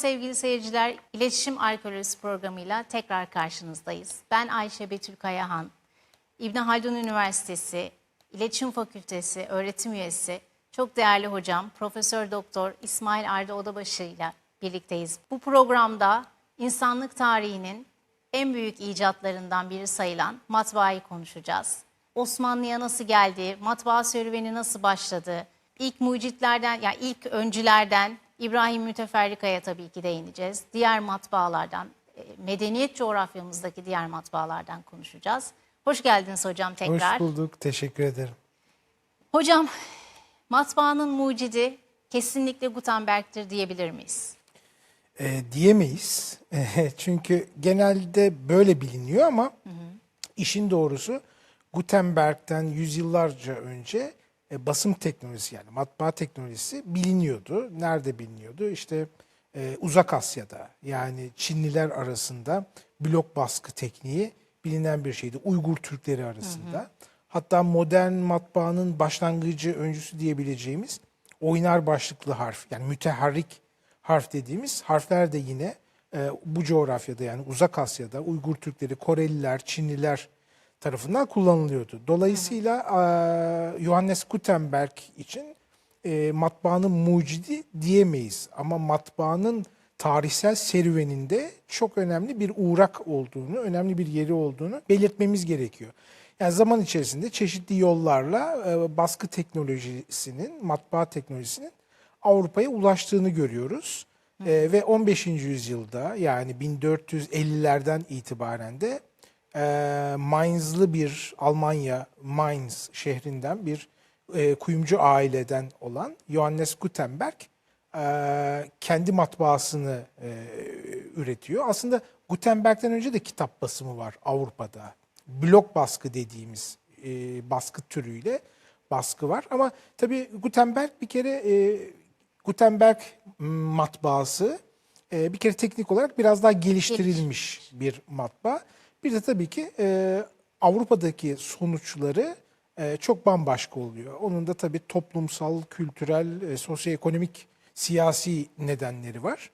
Sevgili seyirciler. İletişim Arkeolojisi programıyla tekrar karşınızdayız. Ben Ayşe Betül Kayahan. İbn Haldun Üniversitesi İletişim Fakültesi öğretim üyesi çok değerli hocam Profesör Doktor İsmail Arda Odabaşı ile birlikteyiz. Bu programda insanlık tarihinin en büyük icatlarından biri sayılan matbaayı konuşacağız. Osmanlı'ya nasıl geldi, matbaa serüveni nasıl başladı, ilk mucitlerden, yani ilk öncülerden İbrahim Müteferrika'ya tabii ki değineceğiz. Diğer matbaalardan, e, medeniyet coğrafyamızdaki diğer matbaalardan konuşacağız. Hoş geldiniz hocam tekrar. Hoş bulduk. Teşekkür ederim. Hocam, matbaanın mucidi kesinlikle Gutenberg'tir diyebilir miyiz? Ee, diyemeyiz. Çünkü genelde böyle biliniyor ama işin doğrusu Gutenberg'den yüzyıllarca önce e, basım teknolojisi yani matbaa teknolojisi biliniyordu. Nerede biliniyordu? İşte e, Uzak Asya'da yani Çinliler arasında blok baskı tekniği bilinen bir şeydi. Uygur Türkleri arasında. Hatta modern matbaanın başlangıcı, öncüsü diyebileceğimiz oynar başlıklı harf yani müteharrik harf dediğimiz harfler de yine e, bu coğrafyada yani Uzak Asya'da Uygur Türkleri, Koreliler, Çinliler tarafından kullanılıyordu. Dolayısıyla e, Johannes Gutenberg için e, matbaanın mucidi diyemeyiz. Ama matbaanın tarihsel serüveninde çok önemli bir uğrak olduğunu, önemli bir yeri olduğunu belirtmemiz gerekiyor. Yani zaman içerisinde çeşitli yollarla e, baskı teknolojisinin, matbaa teknolojisinin Avrupa'ya ulaştığını görüyoruz. E, ve 15. yüzyılda yani 1450'lerden itibaren de e, Mainz'lı bir Almanya Mainz şehrinden bir e, kuyumcu aileden olan Johannes Gutenberg e, kendi matbaasını e, üretiyor. Aslında Gutenberg'den önce de kitap basımı var Avrupa'da. Blok baskı dediğimiz e, baskı türüyle baskı var. Ama tabii Gutenberg bir kere e, Gutenberg matbaası e, bir kere teknik olarak biraz daha geliştirilmiş bir matbaa. Bir de tabii ki e, Avrupa'daki sonuçları e, çok bambaşka oluyor. Onun da tabii toplumsal, kültürel, e, sosyoekonomik, siyasi nedenleri var.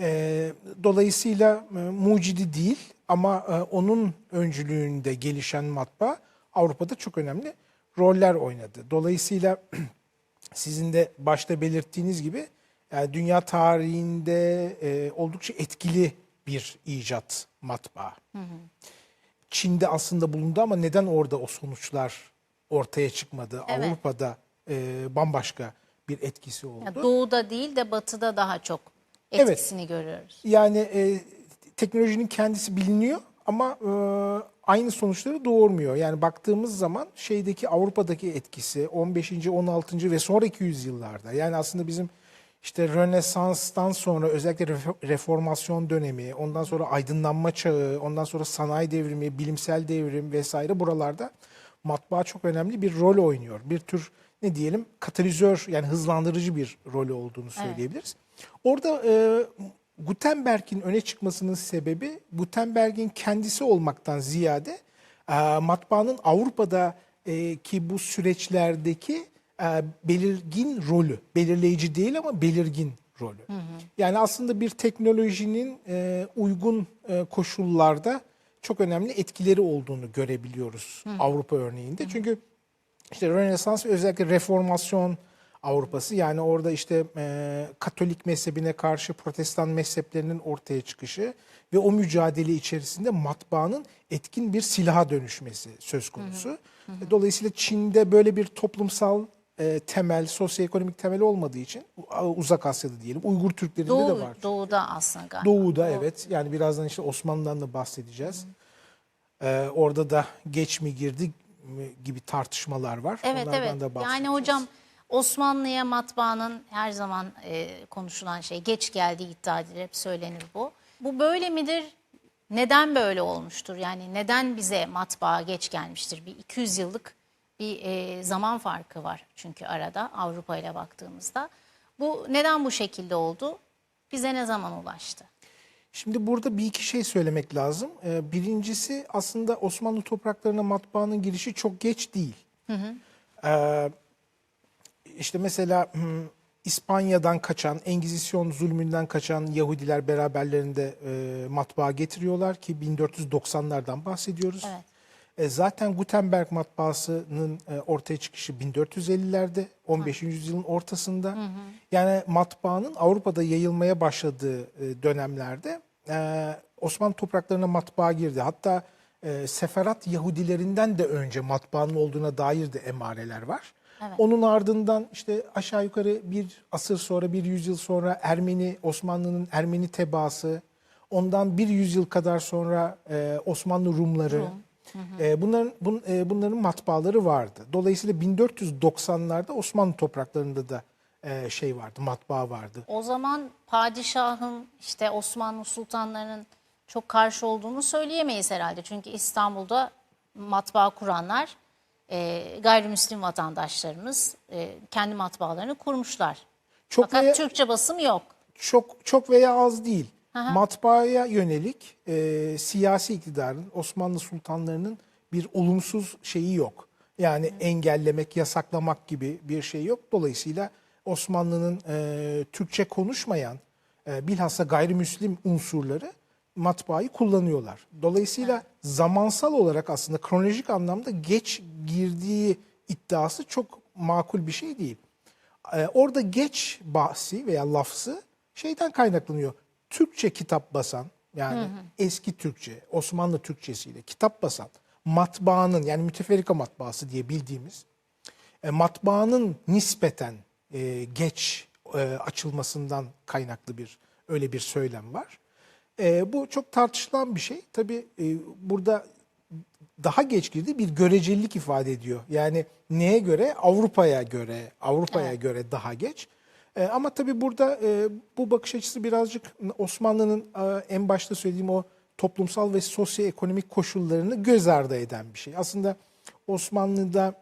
E, dolayısıyla e, mucidi değil ama e, onun öncülüğünde gelişen matbaa Avrupa'da çok önemli roller oynadı. Dolayısıyla sizin de başta belirttiğiniz gibi yani dünya tarihinde e, oldukça etkili bir icat matbaa. Çin'de aslında bulundu ama neden orada o sonuçlar ortaya çıkmadı? Evet. Avrupa'da e, bambaşka bir etkisi oldu. Ya doğuda değil de batıda daha çok Evet. etkisini görüyoruz. Yani e, teknolojinin kendisi biliniyor ama e, aynı sonuçları doğurmuyor. Yani baktığımız zaman şeydeki Avrupa'daki etkisi 15. 16. ve sonraki yüzyıllarda yani aslında bizim işte Rönesans'tan sonra özellikle refor- reformasyon dönemi, ondan sonra aydınlanma çağı, ondan sonra sanayi devrimi, bilimsel devrim vesaire buralarda matbaa çok önemli bir rol oynuyor. Bir tür ne diyelim katalizör yani hızlandırıcı bir rolü olduğunu söyleyebiliriz. Orada e, Gutenberg'in öne çıkmasının sebebi Gutenberg'in kendisi olmaktan ziyade e, matbaanın Avrupa'da e, ki bu süreçlerdeki e, belirgin rolü, belirleyici değil ama belirgin rolü. Yani aslında bir teknolojinin e, uygun e, koşullarda çok önemli etkileri olduğunu görebiliyoruz Avrupa örneğinde. Çünkü işte Rönesans ve özellikle Reformasyon Avrupası yani orada işte e, Katolik mezhebine karşı Protestan mezheplerinin ortaya çıkışı ve o mücadele içerisinde matbaanın etkin bir silaha dönüşmesi söz konusu. Dolayısıyla Çin'de böyle bir toplumsal e, temel, sosyoekonomik temel olmadığı için Uzak Asya'da diyelim, Uygur Türklerinde Doğu, de var. doğuda aslında galiba. Doğu'da evet. Yani birazdan işte Osmanlı'dan da bahsedeceğiz. Ee, orada da geç mi girdi mi gibi tartışmalar var. Evet Onlardan evet. da Yani bahsedeceğiz. hocam Osmanlı'ya matbaanın her zaman e, konuşulan şey geç geldiği iddia edilir. Hep söylenir bu. Bu böyle midir? Neden böyle olmuştur? Yani neden bize matbaa geç gelmiştir? Bir 200 yıllık bir e, zaman farkı var çünkü arada Avrupa ile baktığımızda. Bu neden bu şekilde oldu? Bize ne zaman ulaştı? Şimdi burada bir iki şey söylemek lazım. Ee, birincisi aslında Osmanlı topraklarına matbaanın girişi çok geç değil. Ee, işte mesela İspanya'dan kaçan, Engizisyon zulmünden kaçan Yahudiler beraberlerinde e, matbaa getiriyorlar ki 1490'lardan bahsediyoruz. Evet. E, zaten Gutenberg matbaasının e, ortaya çıkışı 1450'lerde, 15. yüzyılın ortasında. Yani matbaanın Avrupa'da yayılmaya başladığı e, dönemlerde e, Osmanlı topraklarına matbaa girdi. Hatta e, Seferat Yahudilerinden de önce matbaanın olduğuna dair de emareler var. Evet. Onun ardından işte aşağı yukarı bir asır sonra, bir yüzyıl sonra Ermeni, Osmanlı'nın Ermeni tebaası, ondan bir yüzyıl kadar sonra e, Osmanlı Rumları, e, bunların bun, e, bunların matbaaları vardı. Dolayısıyla 1490'larda Osmanlı topraklarında da e, şey vardı, matbaa vardı. O zaman padişahın işte Osmanlı sultanlarının çok karşı olduğunu söyleyemeyiz herhalde. Çünkü İstanbul'da matbaa kuranlar e, gayrimüslim vatandaşlarımız e, kendi matbaalarını kurmuşlar. Çok Fakat veya- Türkçe basım yok. çok çok veya az değil. Matbaaya yönelik e, siyasi iktidarın Osmanlı sultanlarının bir olumsuz şeyi yok. Yani engellemek, yasaklamak gibi bir şey yok. Dolayısıyla Osmanlı'nın e, Türkçe konuşmayan e, bilhassa gayrimüslim unsurları matbaayı kullanıyorlar. Dolayısıyla zamansal olarak aslında kronolojik anlamda geç girdiği iddiası çok makul bir şey değil. Ee, orada geç bahsi veya lafzı şeyden kaynaklanıyor. Türkçe kitap basan yani eski Türkçe, Osmanlı Türkçesiyle kitap basan matbaanın yani müteferrika matbaası diye bildiğimiz e, matbaanın nispeten e, geç e, açılmasından kaynaklı bir öyle bir söylem var. E, bu çok tartışılan bir şey. Tabii e, burada daha geç girdi bir görecelilik ifade ediyor. Yani neye göre? Avrupa'ya göre, Avrupa'ya göre daha geç. E, ama tabii burada e, bu bakış açısı birazcık Osmanlı'nın e, en başta söylediğim o toplumsal ve sosyoekonomik koşullarını göz ardı eden bir şey. Aslında Osmanlı'da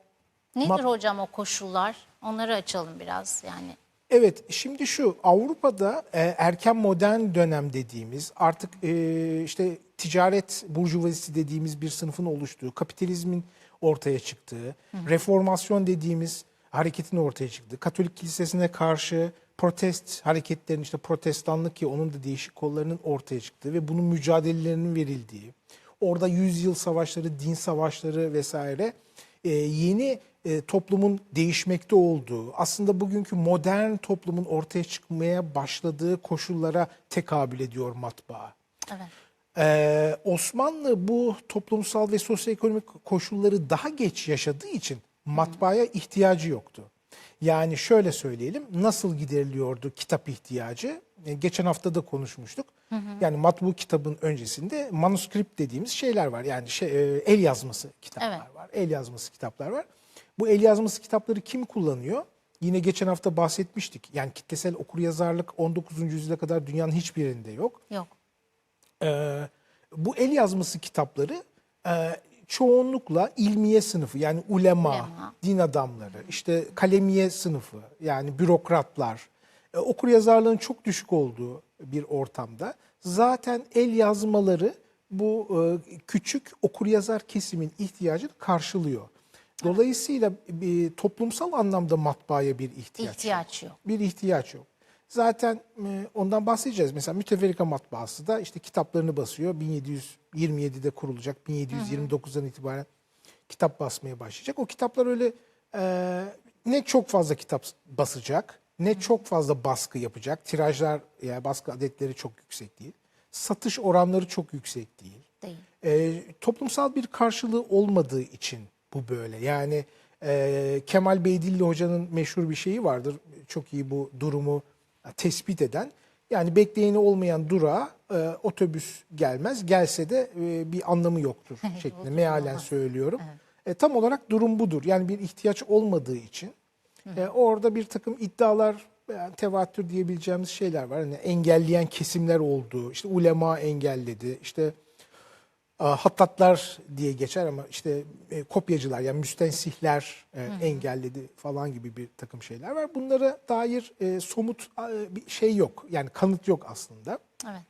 Nedir hocam o koşullar? Onları açalım biraz yani. Evet, şimdi şu Avrupa'da e, erken modern dönem dediğimiz artık e, işte ticaret burjuvazisi dediğimiz bir sınıfın oluştuğu, kapitalizmin ortaya çıktığı, reformasyon dediğimiz hareketin ortaya çıktığı, Katolik kilisesine karşı protest hareketlerin işte protestanlık ki onun da değişik kollarının ortaya çıktığı ve bunun mücadelelerinin verildiği, orada yüzyıl savaşları, din savaşları vesaire e, yeni e, toplumun değişmekte olduğu, aslında bugünkü modern toplumun ortaya çıkmaya başladığı koşullara tekabül ediyor matbaa. Evet. Ee, Osmanlı bu toplumsal ve sosyoekonomik koşulları daha geç yaşadığı için matbaaya ihtiyacı yoktu. Yani şöyle söyleyelim, nasıl gideriliyordu kitap ihtiyacı? E, geçen hafta da konuşmuştuk. Yani matbu kitabın öncesinde manuskript dediğimiz şeyler var. Yani şey, e, el yazması kitaplar Evet. var. El yazması kitaplar var. Bu el yazması kitapları kim kullanıyor? Yine geçen hafta bahsetmiştik. Yani kitlesel okuryazarlık 19. yüzyıla kadar dünyanın hiçbir yerinde yok. Yok. Ee, bu el yazması kitapları e, çoğunlukla ilmiye sınıfı yani ulema, Ulema. din adamları, işte kalemiye sınıfı yani bürokratlar, e, okuryazarlığın çok düşük olduğu bir ortamda zaten el yazmaları bu e, küçük okuryazar kesimin ihtiyacını karşılıyor. Dolayısıyla bir toplumsal anlamda matbaaya bir ihtiyaç İhtiyaç yok. bir ihtiyaç yok. Zaten e, ondan bahsedeceğiz. Mesela Müteferrika Matbaası da işte kitaplarını basıyor. 1727'de kurulacak. 1729'dan itibaren kitap basmaya başlayacak. O kitaplar öyle e, ne çok fazla kitap basacak, ne çok fazla baskı yapacak. Tirajlar yani baskı adetleri çok yüksek değil. Satış oranları çok yüksek değil. Değil. E, toplumsal bir karşılığı olmadığı için bu böyle. Yani e, Kemal Beydilli Hoca'nın meşhur bir şeyi vardır. Çok iyi bu durumu tespit eden. Yani bekleyeni olmayan durağa e, otobüs gelmez. Gelse de e, bir anlamı yoktur şeklinde mealen söylüyorum. E, tam olarak durum budur. Yani bir ihtiyaç olmadığı için e, orada bir takım iddialar yani tevatür diyebileceğimiz şeyler var. Hani engelleyen kesimler oldu. İşte ulema engelledi. İşte e, hattatlar diye geçer ama işte e, kopyacılar yani müstensihler e, engelledi falan gibi bir takım şeyler var. Bunlara dair e, somut e, bir şey yok. Yani kanıt yok aslında. Evet.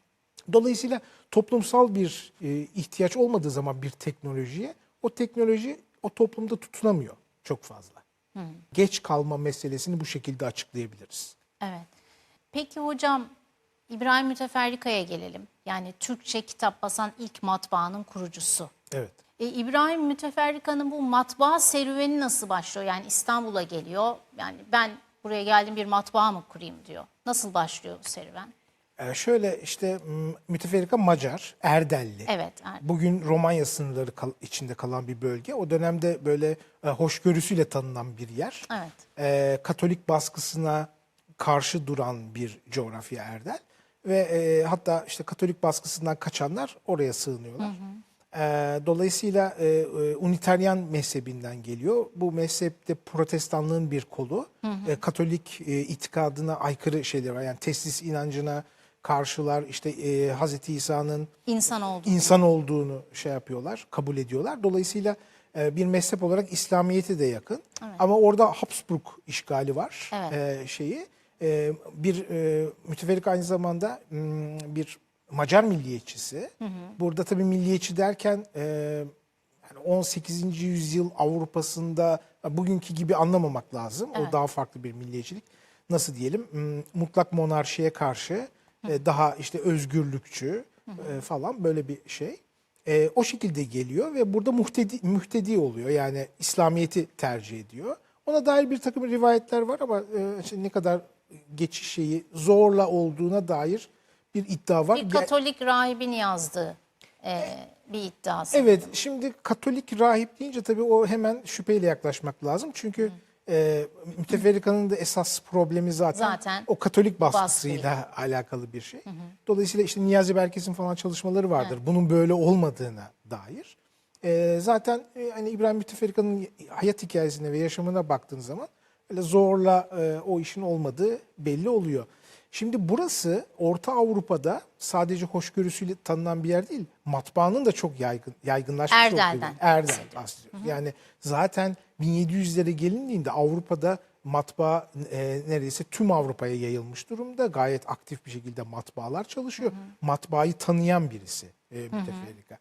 Dolayısıyla toplumsal bir e, ihtiyaç olmadığı zaman bir teknolojiye o teknoloji o toplumda tutunamıyor çok fazla. Geç kalma meselesini bu şekilde açıklayabiliriz. Evet. Peki hocam İbrahim Müteferrika'ya gelelim. Yani Türkçe kitap basan ilk matbaanın kurucusu. Evet. E, İbrahim Müteferrika'nın bu matbaa serüveni nasıl başlıyor? Yani İstanbul'a geliyor. Yani ben buraya geldim bir matbaa mı kurayım diyor. Nasıl başlıyor bu serüven? Ee, şöyle işte müteferrika Macar, Erdelli. Evet. er- Bugün Romanya sınırları kal- içinde kalan bir bölge. O dönemde böyle e, hoşgörüsüyle tanınan bir yer. Evet. E, Katolik baskısına karşı duran bir coğrafya Erdel. Ve e, hatta işte Katolik baskısından kaçanlar oraya sığınıyorlar. E, dolayısıyla e, e, Uniteryan mezhebinden geliyor. Bu mezhepte protestanlığın bir kolu. E, Katolik e, itikadına aykırı şeyler var. Yani teslis inancına karşılar. İşte e, Hazreti İsa'nın İnsan oldu. insan olduğunu şey yapıyorlar, kabul ediyorlar. Dolayısıyla e, bir mezhep olarak İslamiyet'e de yakın. Ama orada Habsburg işgali var Evet. e, şeyi. E, bir e, müteferrik aynı zamanda m, bir Macar milliyetçisi. Burada tabii milliyetçi derken e, yani 18. yüzyıl Avrupa'sında bugünkü gibi anlamamak lazım. O daha farklı bir milliyetçilik. Nasıl diyelim? m, Mutlak monarşiye karşı e, daha işte özgürlükçü e, falan böyle bir şey. E, o şekilde geliyor ve burada muhtedi, mühtedi oluyor. Yani İslamiyet'i tercih ediyor. Ona dair bir takım rivayetler var ama e, işte ne kadar geçiş şeyi zorla olduğuna dair bir iddia var. Bir Katolik rahibin yazdığı e, bir iddiası. Evet, şimdi Katolik rahip deyince tabii o hemen şüpheyle yaklaşmak lazım. Çünkü e, müteferrikanın da esas problemi zaten, Zaten o Katolik baskısıyla alakalı bir şey. Dolayısıyla işte Niyazi Berkes'in falan çalışmaları vardır. Bunun böyle olmadığına dair. E, zaten e, hani İbrahim Müteferrika'nın hayat hikayesine ve yaşamına baktığın zaman zorla e, o işin olmadığı belli oluyor. Şimdi burası Orta Avrupa'da sadece hoşgörüsüyle tanınan bir yer değil. Matbaanın da çok yaygın yaygınlaşmış olduğu Erdel'den Erdel bahsediyoruz. bahsediyoruz. Yani zaten 1700'lere gelindiğinde Avrupa'da matbaa e, neredeyse tüm Avrupa'ya yayılmış durumda. Gayet aktif bir şekilde matbaalar çalışıyor. Matbaayı tanıyan birisi e, müteferrika.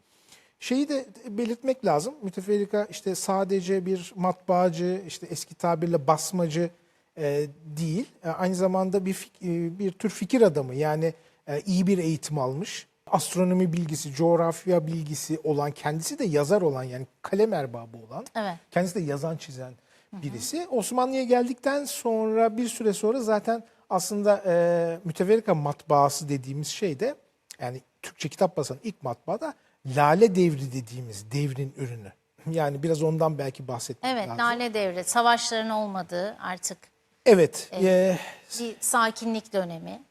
Şeyi de belirtmek lazım. Müteferrika işte sadece bir matbaacı, işte eski tabirle basmacı e, değil. E, aynı zamanda bir e, bir tür fikir adamı. Yani e, iyi bir eğitim almış. Astronomi bilgisi, coğrafya bilgisi olan, kendisi de yazar olan yani kalem erbabı olan, Evet. kendisi de yazan çizen birisi. Osmanlı'ya geldikten sonra bir süre sonra zaten aslında e, müteferrika matbaası dediğimiz şey de yani Türkçe kitap basan ilk matbaa da Lale Devri dediğimiz devrin ürünü. Yani biraz ondan belki bahsetmek Evet, lazım. Lale Devri. Savaşların olmadığı artık Evet. e, bir sakinlik dönemi.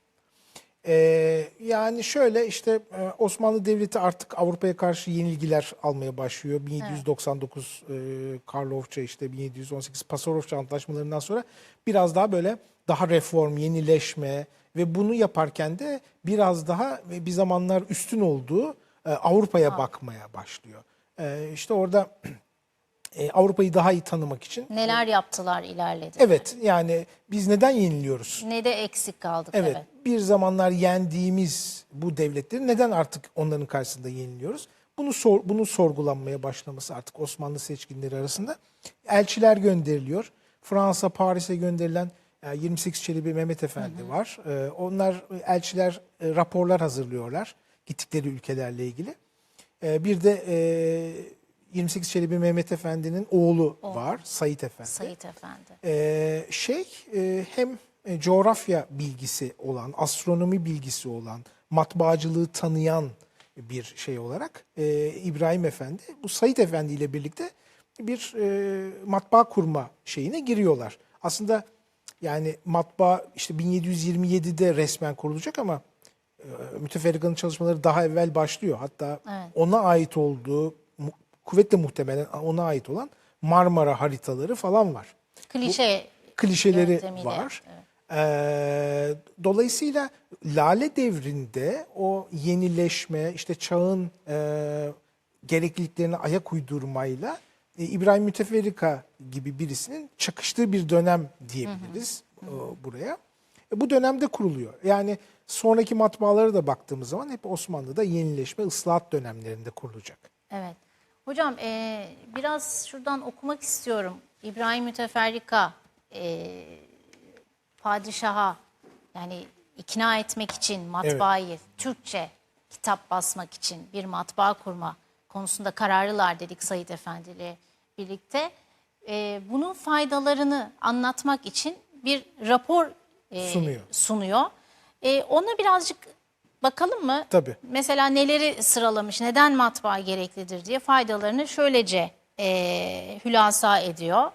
Ee, yani şöyle işte e, Osmanlı Devleti artık Avrupa'ya karşı yenilgiler almaya başlıyor. 1799 e, Karlofça işte 1718 Pasarofça antlaşmalarından sonra biraz daha böyle daha reform, yenileşme ve bunu yaparken de biraz daha e, bir zamanlar üstün olduğu e, Avrupa'ya bakmaya başlıyor. E, işte orada e, Avrupa'yı daha iyi tanımak için Neler yaptılar, ilerledi. evet yani biz neden yeniliyoruz? Ne de eksik kaldık. Evet, Evet. bir zamanlar yendiğimiz bu devletleri neden artık onların karşısında yeniliyoruz? Bunu sor, bunun sorgulanmaya başlaması artık Osmanlı seçkinleri arasında. Elçiler gönderiliyor. Fransa, Paris'e gönderilen e, 28 Çelebi Mehmet Efendi var. E, Onlar elçiler e, raporlar hazırlıyorlar gittikleri ülkelerle ilgili. E, Bir de e, 28 Çelebi Mehmet Efendi'nin oğlu var, Sait Efendi. Sayit Efendi. Ee, şey e, hem e, coğrafya bilgisi olan, astronomi bilgisi olan, matbaacılığı tanıyan bir şey olarak e, İbrahim Efendi bu Said Efendi ile birlikte bir e, matbaa kurma şeyine giriyorlar. Aslında yani matbaa işte 1727'de resmen kurulacak ama e, müteferrikanın çalışmaları daha evvel başlıyor. Hatta Evet. ona ait olduğu kuvvetle muhtemelen ona ait olan Marmara haritaları falan var Klişe klişeleri yöntemiyle, var. evet. Ee, dolayısıyla Lale devrinde o yenileşme, işte çağın e, gerekliliklerine ayak uydurmayla e, İbrahim Müteferrika gibi birisinin çakıştığı bir dönem diyebiliriz e, buraya. E, bu dönemde kuruluyor. Yani sonraki matbaalara da baktığımız zaman hep Osmanlı'da yenileşme, ıslahat dönemlerinde kurulacak. Evet. Hocam e, biraz şuradan okumak istiyorum. İbrahim Müteferrika e, padişaha yani ikna etmek için matbaayı Türkçe kitap basmak için bir matbaa kurma konusunda kararlılar dedik Sayit Efendi ile birlikte. E, bunun faydalarını anlatmak için bir rapor e, Sunuyor. sunuyor. E, ona birazcık bakalım mı? Tabii. Mesela neleri sıralamış, neden matbaa gereklidir diye faydalarını şöylece e, hülasa ediyor.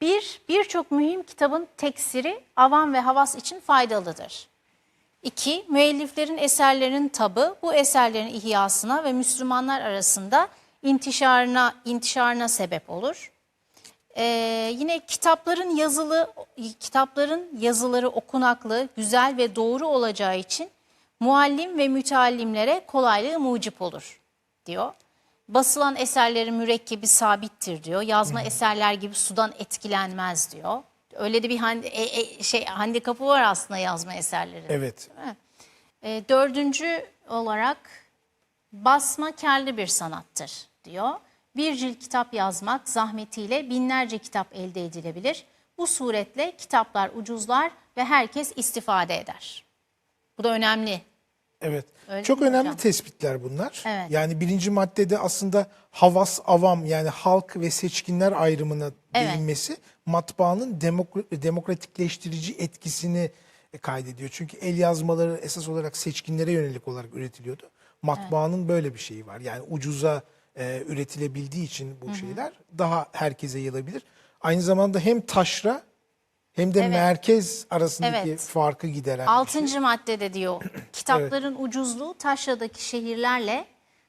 Bir, birçok mühim kitabın teksiri avam ve havas için faydalıdır. İki, müelliflerin eserlerinin tabı bu eserlerin ihyasına ve Müslümanlar arasında intişarına, intişarına sebep olur. Ee, yine kitapların yazılı kitapların yazıları okunaklı, güzel ve doğru olacağı için muallim ve müteallimlere kolaylığı mucip olur diyor. Basılan eserlerin mürekkebi sabittir diyor. Yazma eserler gibi sudan etkilenmez diyor. Öyle de bir handi, e, e, şey handikapı var aslında yazma eserlerin. Evet. E, dördüncü olarak basma kârlı bir sanattır diyor. Bir cilt kitap yazmak zahmetiyle binlerce kitap elde edilebilir. Bu suretle kitaplar ucuzlar ve herkes istifade eder. Bu da önemli. Evet. Öyle Çok önemli hocam? tespitler bunlar. Evet. Yani birinci maddede aslında havas avam yani halk ve seçkinler ayrımına Evet. değinmesi matbaanın demok- demokratikleştirici etkisini kaydediyor. Çünkü el yazmaları esas olarak seçkinlere yönelik olarak üretiliyordu. Matbaanın böyle bir şeyi var. Yani ucuza e, üretilebildiği için bu şeyler daha herkese yayılabilir. Aynı zamanda hem taşra hem de Evet. merkez arasındaki Evet. farkı gideren bir şey. Altıncı maddede diyor kitapların ucuzluğu taşradaki şehirlerle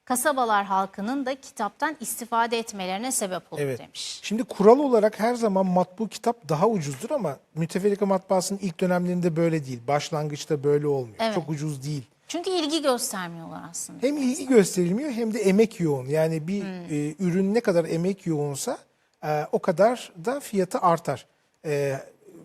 kasabalar halkının da kitaptan istifade etmelerine sebep olur Evet. demiş. Şimdi kural olarak her zaman matbu kitap daha ucuzdur ama müteferrika matbaasının ilk dönemlerinde böyle değil. Başlangıçta böyle olmuyor. Evet. Çok ucuz değil. Çünkü ilgi göstermiyorlar aslında. Hem ilgi gösterilmiyor hem de emek yoğun. Yani bir Hmm. e, ürün ne kadar emek yoğunsa e, o kadar da fiyatı artar. E,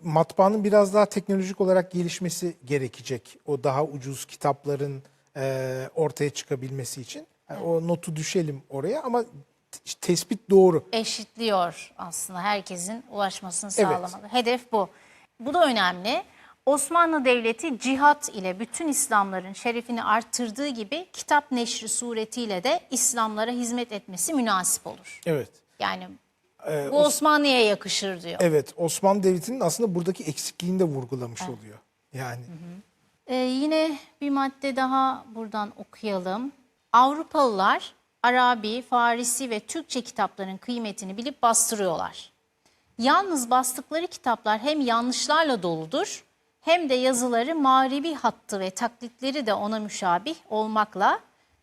matbaanın biraz daha teknolojik olarak gelişmesi gerekecek. O daha ucuz kitapların e, ortaya çıkabilmesi için. Yani O notu düşelim oraya ama t- tespit doğru. eşitliyor aslında herkesin ulaşmasını Evet. sağlamalı. Hedef bu. Bu da önemli. Osmanlı Devleti cihat ile bütün İslamların şerefini arttırdığı gibi kitap neşri suretiyle de İslamlara hizmet etmesi münasip olur. Evet. Yani Ee, bu Osmanlı'ya yakışır diyor. Evet, Osmanlı Devleti'nin aslında buradaki eksikliğini de vurgulamış oluyor. Yani Ee, yine bir madde daha buradan okuyalım. Avrupalılar Arabi, Farisi ve Türkçe kitapların kıymetini bilip bastırıyorlar. Yalnız bastıkları kitaplar hem yanlışlarla doludur hem de yazıları mağribi hattı ve taklitleri de ona müşabih olmakla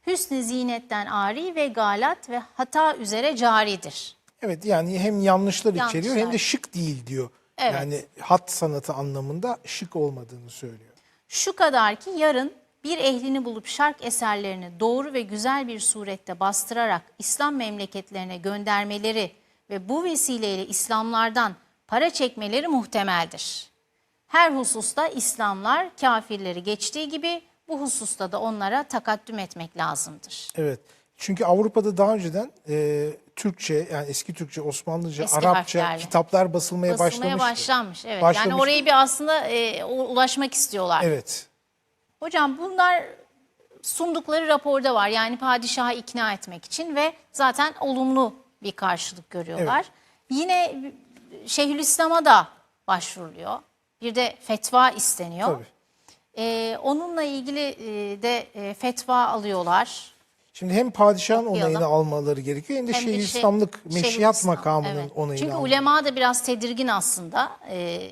hüsnü zinetten ari ve galat ve hata üzere caridir. evet yani hem yanlışlar içeriyor hem Yanlışlar. de şık değil diyor. Evet. Yani hat sanatı anlamında şık olmadığını söylüyor. Şu kadar ki yarın bir ehlini bulup şark eserlerini doğru ve güzel bir surette bastırarak İslam memleketlerine göndermeleri ve bu vesileyle İslamlardan para çekmeleri muhtemeldir. Her hususta İslamlar kafirleri geçtiği gibi bu hususta da onlara takaddüm etmek lazımdır. Evet. Çünkü Avrupa'da daha önceden e, Türkçe yani eski Türkçe, Osmanlıca, Eski Arapça harflerle. kitaplar basılmaya, Basılmaya başlamıştı. başlanmış. Evet. Başlamıştı. Yani orayı bir aslında e, ulaşmak istiyorlar. Evet. Hocam bunlar sundukları raporda var. Yani padişahı ikna etmek için ve zaten olumlu bir karşılık görüyorlar. Yine Şeyhülislam'a da başvuruluyor. Bir de fetva isteniyor. Tabii. Ee, onunla ilgili e, de e, fetva alıyorlar. Şimdi hem padişahın Okuyalım. onayını almaları gerekiyor hem de de şey- Şeyhülislamlık, meşiyat Şeyhülislam, makamının evet. onayını Çünkü almaları. ulema da biraz tedirgin aslında. Ee,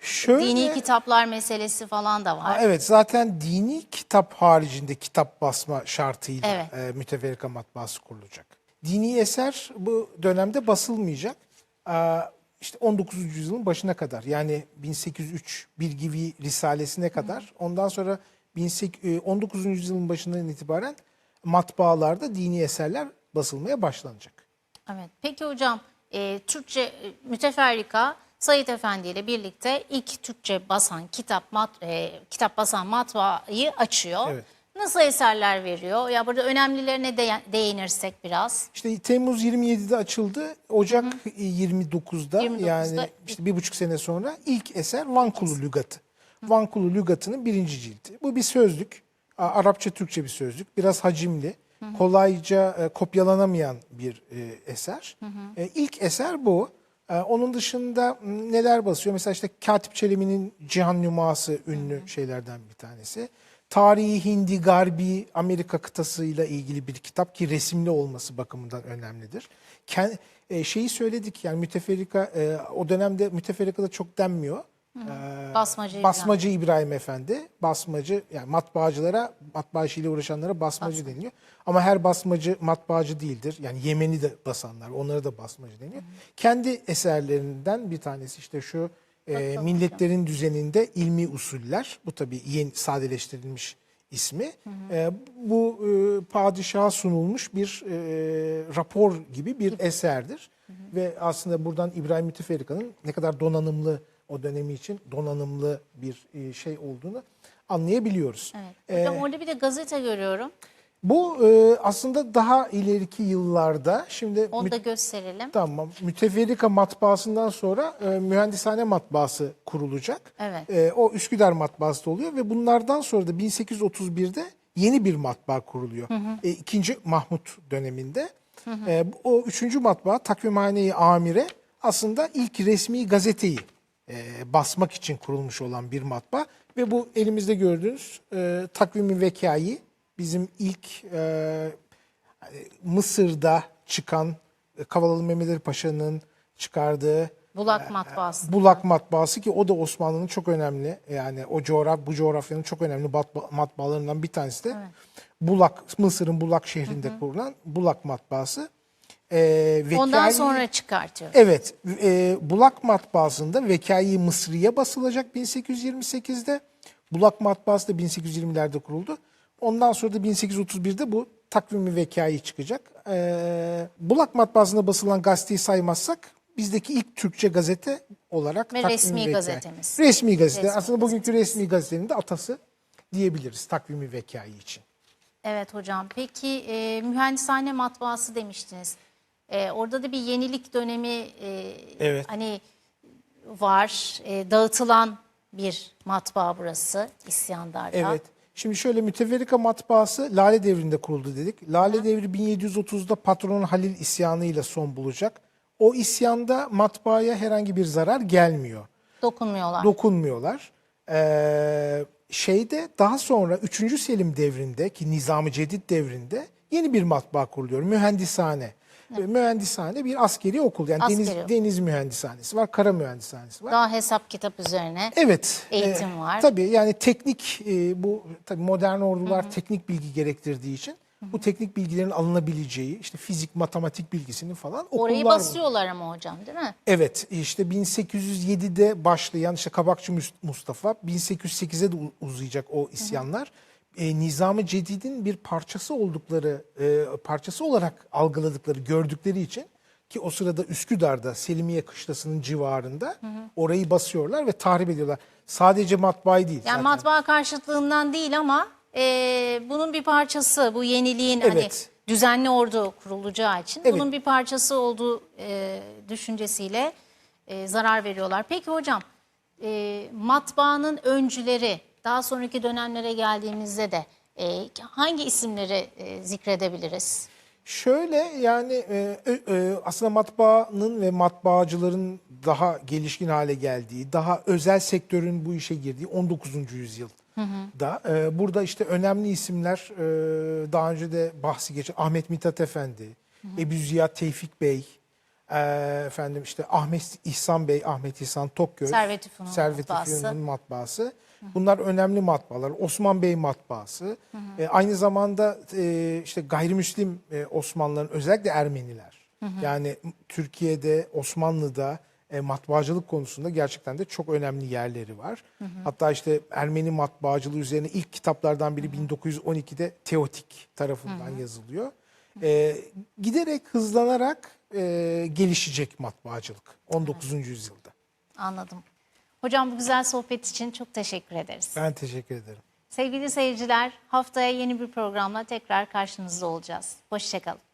Şöyle, dini kitaplar meselesi falan da var. Ha, Evet zaten dini kitap haricinde kitap basma şartıyla Evet. e, müteferrika matbaası kurulacak. Dini eser bu dönemde basılmayacak. Aa, işte 19. yüzyılın başına kadar yani 1803 bir gibi risalesine kadar ondan sonra 18 e, 19. yüzyılın başından itibaren matbaalarda dini eserler basılmaya başlanacak. Evet. Peki hocam e, Türkçe e, müteferrika Said Efendi ile birlikte ilk Türkçe basan kitap mat, e, kitap basan matbaayı açıyor. Evet. Nasıl eserler veriyor? Ya burada önemlilerine de, değinirsek biraz. İşte Temmuz 27'de açıldı. Ocak 29'da, 29'da yani işte bir buçuk sene sonra ilk eser Van Kulu Lügatı. Vankulu Lügatı'nın birinci cildi. Bu bir sözlük. Arapça Türkçe bir sözlük. Biraz hacimli. Kolayca e, kopyalanamayan bir e, eser. E, ilk eser bu. E, onun dışında neler basıyor? Mesela işte Katip Çelebi'nin Cihan Nüması ünlü şeylerden bir tanesi. Tarihi Hindi Garbi Amerika kıtasıyla ilgili bir kitap ki resimli olması bakımından önemlidir. Ken, e, şeyi söyledik yani müteferrika e, o dönemde müteferrikada çok denmiyor. E, Basmacı İbrahim. Basmacı İbrahim Efendi, basmacı yani matbaacılara, matbaa işiyle uğraşanlara basmacı deniyor. Ama her basmacı matbaacı değildir. Yani Yemen'i de basanlar, onlara da basmacı deniyor. Kendi eserlerinden bir tanesi işte şu e, milletlerin düzeninde ilmi usuller. Bu tabii yeni sadeleştirilmiş ismi. E, bu e, padişaha sunulmuş bir e, rapor gibi bir eserdir. Ve aslında buradan İbrahim Müteferrika'nın ne kadar donanımlı o dönemi için donanımlı bir e, şey olduğunu anlayabiliyoruz. Evet. Hocam orada bir de gazete görüyorum. Bu e, aslında daha ileriki yıllarda şimdi Onu da gösterelim. tamam müteferrika matbaasından sonra e, mühendishane matbaası kurulacak. Evet. E, o Üsküdar matbaası da oluyor ve bunlardan sonra da 1831'de yeni bir matbaa kuruluyor. E, ikinci Mahmut döneminde. E, bu- o üçüncü matbaa Takvimhane-i Amire aslında ilk resmi gazeteyi e, basmak için kurulmuş olan bir matbaa. Ve bu elimizde gördüğünüz e, Takvim-i Vekai bizim ilk e, Mısır'da çıkan e, Kavalalı Mehmet Ali Paşa'nın çıkardığı Bulak matbaası. Bulak matbaası ki o da Osmanlı'nın çok önemli yani o coğraf bu coğrafyanın çok önemli matba- matbaalarından bir tanesi de Bulak Mısır'ın Bulak şehrinde kurulan Bulak matbaası. Ee, Ondan Vekai- sonra çıkartıyor. Evet, e, Bulak matbaasında Vekai Mısriye basılacak 1828'de. Bulak matbaası da 1820'lerde kuruldu. Ondan sonra da 1831'de bu takvimi Vekai çıkacak. E, Bulak matbaasında basılan gazeteyi saymazsak bizdeki ilk Türkçe gazete olarak Ve Takvim-i resmi Vekai. gazetemiz. Resmi gazete. Resmi Aslında bugünkü resmi gazetenin de atası diyebiliriz takvimi Vekai için. Evet hocam. Peki e, mühendishane matbaası demiştiniz. E, orada da bir yenilik dönemi e, Evet. hani var. E, dağıtılan bir matbaa burası İsyandar'da. Evet. Şimdi şöyle müteferrika matbaası Lale Devri'nde kuruldu dedik. Lale Devri 1730'da patronun Halil isyanıyla son bulacak. O isyanda matbaaya herhangi bir zarar gelmiyor. Dokunmuyorlar. Dokunmuyorlar. Ee, şeyde daha sonra 3. Selim devrinde ki Nizam-ı Cedid devrinde yeni bir matbaa kuruluyor. Mühendishane. Ve Mühendishane bir askeri okul. Yani Askeri deniz, deniz mühendishanesi var, kara mühendishanesi var. Daha hesap kitap üzerine. Evet. Eğitim e, var. Tabii yani teknik e, bu tabii modern ordular teknik bilgi gerektirdiği için bu teknik bilgilerin alınabileceği işte fizik, matematik bilgisinin falan okullar Orayı var. basıyorlar ama hocam değil mi? Evet işte 1807'de başlayan işte Kabakçı Mus- Mustafa 1808'e de uzayacak o isyanlar. E, Nizam-ı Cedid'in bir parçası oldukları, e, parçası olarak algıladıkları, gördükleri için ki o sırada Üsküdar'da Selimiye Kışlası'nın civarında orayı basıyorlar ve tahrip ediyorlar. Sadece matbaayı değil. Yani zaten. matbaa karşıtlığından değil ama e, bunun bir parçası. Bu yeniliğin hani Evet. düzenli ordu kurulacağı için Evet. bunun bir parçası olduğu e, düşüncesiyle e, zarar veriyorlar. Peki hocam e, matbaanın öncüleri daha sonraki dönemlere geldiğimizde de e, hangi isimleri e, zikredebiliriz? Şöyle yani e, e, aslında matbaanın ve matbaacıların daha gelişkin hale geldiği, daha özel sektörün bu işe girdiği 19. yüzyılda e, burada işte önemli isimler e, daha önce de bahsi geçen Ahmet Mithat Efendi, Ebu Ziya Tevfik Bey, e, efendim işte Ahmet İhsan Bey, Ahmet İhsan Tokgöz, Servet-i Fünun Servet-i matbaası. Matbaası. Bunlar önemli matbaalar. Osman Bey matbaası. E, aynı zamanda e, işte gayrimüslim e, Osmanlıların özellikle Ermeniler. Yani Türkiye'de, Osmanlı'da e, matbaacılık konusunda gerçekten de çok önemli yerleri var. Hatta işte Ermeni matbaacılığı üzerine ilk kitaplardan biri 1912'de Teotik tarafından yazılıyor. E, giderek hızlanarak e, gelişecek matbaacılık 19. yüzyılda. Anladım. Hocam bu güzel sohbet için çok teşekkür ederiz. Ben teşekkür ederim. Sevgili seyirciler haftaya yeni bir programla tekrar karşınızda olacağız. Hoşçakalın.